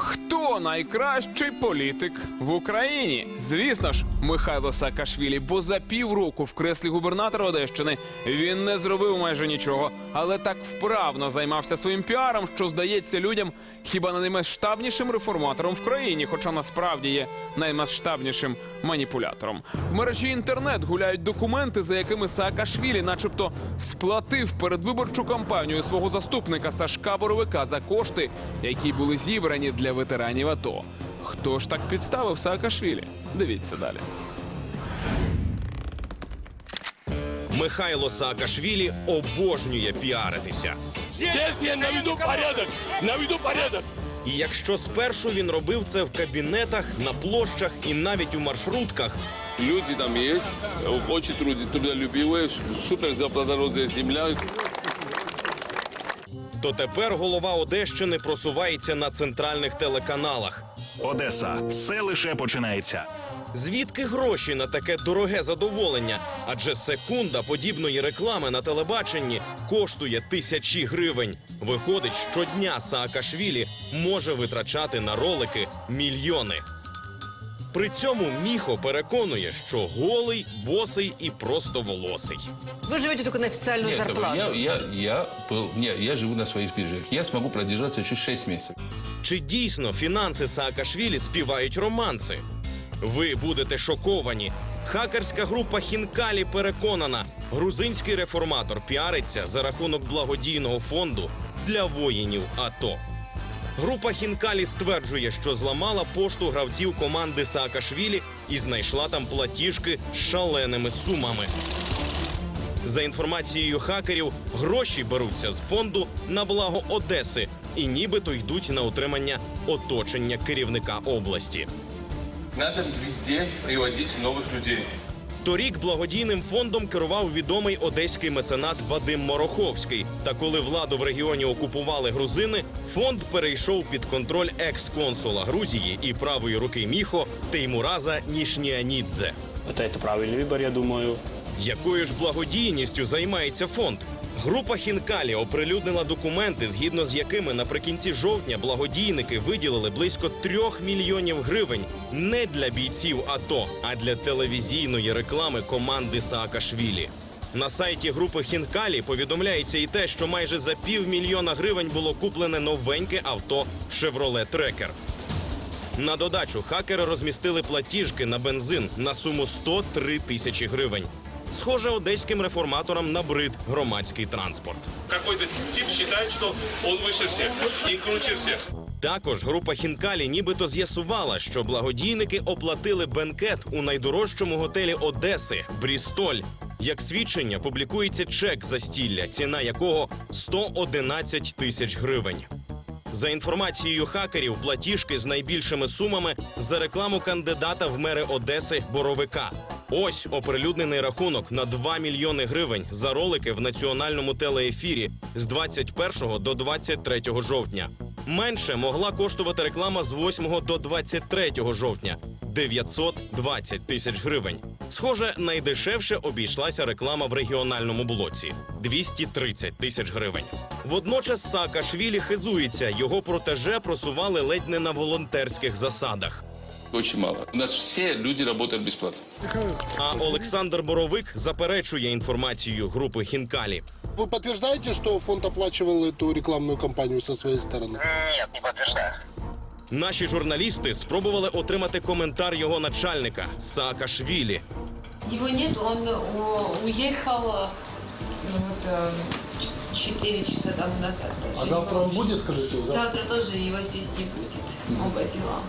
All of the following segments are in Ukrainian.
Хто найкращий політик в Україні? Звісно ж, Михайло Саакашвілі, бо за півроку в креслі губернатора Одещини він не зробив майже нічого, але так вправно займався своїм піаром, що здається людям хіба не наймасштабнішим реформатором в країні, хоча насправді є наймасштабнішим маніпулятором. В мережі інтернет гуляють документи, за якими Саакашвілі, начебто, сплатив передвиборчу кампанію свого заступника Сашка Боровика за кошти, які були зібрані для ветеранів АТО. Хто ж так підставив Саакашвілі? Дивіться далі. Михайло Саакашвілі обожнює піаритися. Здесь я наведу порядок! Наведу порядок! І якщо спершу він робив це в кабінетах, на площах і навіть у маршрутках, Люди там есть, э, очень труд- трудолюбивые, супер заплодородная земля. То тепер голова Одещини просувається на центральних телеканалах. Одеса, все лише починається. Звідки гроші на таке дороге задоволення? Адже секунда подібної реклами на телебаченні коштує тисячі гривень. Виходить, щодня Саакашвілі може витрачати на ролики мільйони. При цьому Міхо переконує, що голий, босий і просто волосий. Вы живете только на официальную Нет, зарплату. я, я, я, был- не, я живу на своих сбережениях. Я смогу продержаться еще 6 месяцев. Чи дійсно фінанси Саакашвілі співають романси? Ви будете шоковані. Хакерська група Хінкалі переконана, грузинський реформатор піариться за рахунок благодійного фонду для воїнів АТО. Група Хінкалі стверджує, що зламала пошту гравців команди Саакашвілі і знайшла там платіжки з шаленими сумами. За інформацією хакерів, гроші беруться з фонду на благо Одеси і нібито йдуть на утримання оточення керівника області. Надо везде приводить новых людей. Торік благодійним фондом керував відомий одеський меценат Вадим Мороховський. Та коли владу в регіоні окупували грузини, фонд перейшов під контроль екс-консула Грузії і правої руки Міхо Теймураза Нішніанідзе. Это, это правильный выбор, я думаю. якою ж благодійністю займається фонд? Група Хінкалі оприлюднила документи, згідно з якими наприкінці жовтня благодійники виділили близько трьох мільйонів гривень не для бійців АТО, а для телевізійної реклами команди Саакашвілі. На сайті групи Хінкалі повідомляється і те, що майже за півмільйона гривень було куплене новеньке авто Chevrolet Tracker. На додачу хакери розмістили платіжки на бензин на суму 103 тисячі гривень. Схоже, одеським реформаторам набрид громадський транспорт. какой-то тип считает, что он выше всех и круче всех. Також група Хінкалі нібито з'ясувала, що благодійники оплатили бенкет у найдорожчому готелі Одеси Брістоль. Як свідчення, публікується чек застілля, ціна якого 111 тисяч гривень. За інформацією хакерів, платіжки з найбільшими сумами за рекламу кандидата в мери Одеси Боровика. Ось оприлюднений рахунок на 2 мільйони гривень за ролики в національному телеефірі з 21 до 23 жовтня. Менше могла коштувати реклама з 8 до 23 жовтня 920 тисяч гривень. Схоже, найдешевше обійшлася реклама в регіональному блоці 230 тисяч гривень. Водночас Саакашвілі хизується, його протеже просували ледь не на волонтерських засадах. Очень мало. У нас все люди работают бесплатно. А Олександр Боровик заперечує інформацію групи Хінкалі. Вы подтверждаете, что фонд оплачивал эту рекламную кампанию со своей стороны? Наші журналісти спробували отримати коментар його начальника Саакашвілі. Его нет, он о, уехал э, ну, вот, э, ч- 4 часа там назад. даже А не завтра он помню. будет, скажите? Завтра? Завтра тоже его здесь не будет. Оба дела.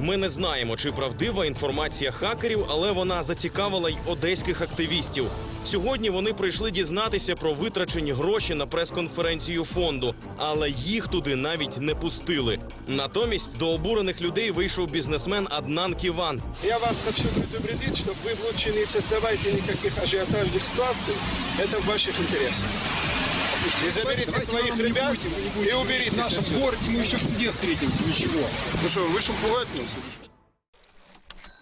Ми не знаємо, чи правдива інформація хакерів, але вона зацікавила й одеських активістів. Сьогодні вони прийшли дізнатися про витрачені гроші на прес-конференцію фонду, але їх туди навіть не пустили. Натомість до обурених людей вийшов бізнесмен Аднан Ківан. Я вас хочу предупредить, чтобы вы лучше не создавайте никаких ажиотажных ситуаций. Это в ваших интересах. И заберите своих ребят и уберитесь В нашем городе мы еще в суде встретимся, ничего. Ну что, вы что, пугать нас? или что?